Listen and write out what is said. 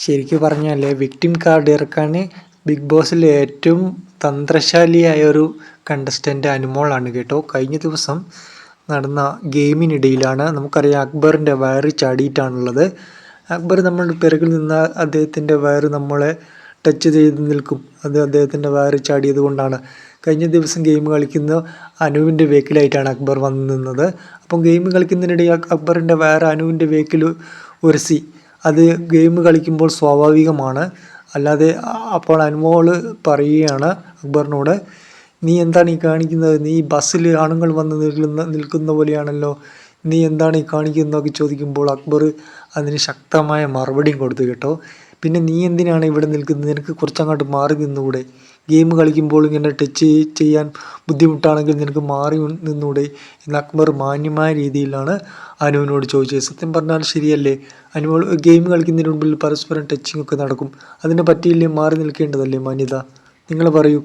ശരിക്കും പറഞ്ഞാൽ victim card ഇറക്കാൻ ബിഗ് ബോസിൽ ഏറ്റവും തന്ത്രശാലിയായ ഒരു കണ്ടസ്റ്റന്റ് അനുമോളാണ് കേട്ടോ. കഴിഞ്ഞ ദിവസം നടന്ന ഗെയിമിനിടയിലാണ് നമുക്കറിയാം അക്ബറിന്റെ വയറ് ചാടിയിട്ടാണുള്ളത്. അക്ബർ നമ്മളുടെ പിറകിൽ നിന്ന് അദ്ദേഹത്തിന്റെ വയറ് നമ്മളെ ടച്ച് ചെയ്ത് നിൽക്കും. അത് അദ്ദേഹത്തിന്റെ വയറ് ചാടിയത് കൊണ്ടാണ്. കഴിഞ്ഞ ദിവസം ഗെയിം കളിക്കുന്ന അനുവിന്റെ വേക്കിലായിട്ടാണ് അക്ബർ വന്നു നിന്നത് അപ്പം ഗെയിം കളിക്കുന്നതിനിടയിൽ അക്ബറിന്റെ വയറ് അനുവിന്റെ വേക്കിൽ ഉരസി. അത് ഗെയിം കളിക്കുമ്പോൾ സ്വാഭാവികമാണ്. അല്ലാതെ അപ്പോൾ അനുമോൾ പറയുകയാണ് അക്ബറിനോട് നീ എന്താണ് ഈ കാണിക്കുന്നത്? നീ ബസ്സിൽ ആണുങ്ങൾ വന്ന് നിൽക്കുന്ന നിൽക്കുന്ന പോലെയാണല്ലോ. നീ എന്താണ് ഈ കാണിക്കുന്നതൊക്കെ ചോദിക്കുമ്പോൾ അക്ബർ അതിന് ശക്തമായ മറുപടിയും കൊടുത്തു കേട്ടോ. പിന്നെ നീ എന്തിനാണ് ഇവിടെ നിൽക്കുന്നത്? നിനക്ക് കുറച്ചങ്ങോട്ട് മാറി നിന്നുകൂടെ? ഗെയിം കളിക്കുമ്പോൾ ഇങ്ങനെ ടച്ച് ചെയ്യാൻ ബുദ്ധിമുട്ടാണെങ്കിൽ നിനക്ക് മാറി നിന്നൂടെ. എന്ന് അക്ബർ മാന്യമായ രീതിയിലാണ് അനുവിനോട് ചോദിച്ചത്. സത്യം പറഞ്ഞാൽ ശരിയല്ലേ? അനു ഗെയിം കളിക്കുന്നതിന് മുമ്പിൽ പരസ്പരം ടച്ചിങ് ഒക്കെ നടക്കും. അതിനെ പറ്റിയില്ലേ? മാറി നിൽക്കേണ്ടതല്ലേ മാന്യത? നിങ്ങൾ പറയൂ.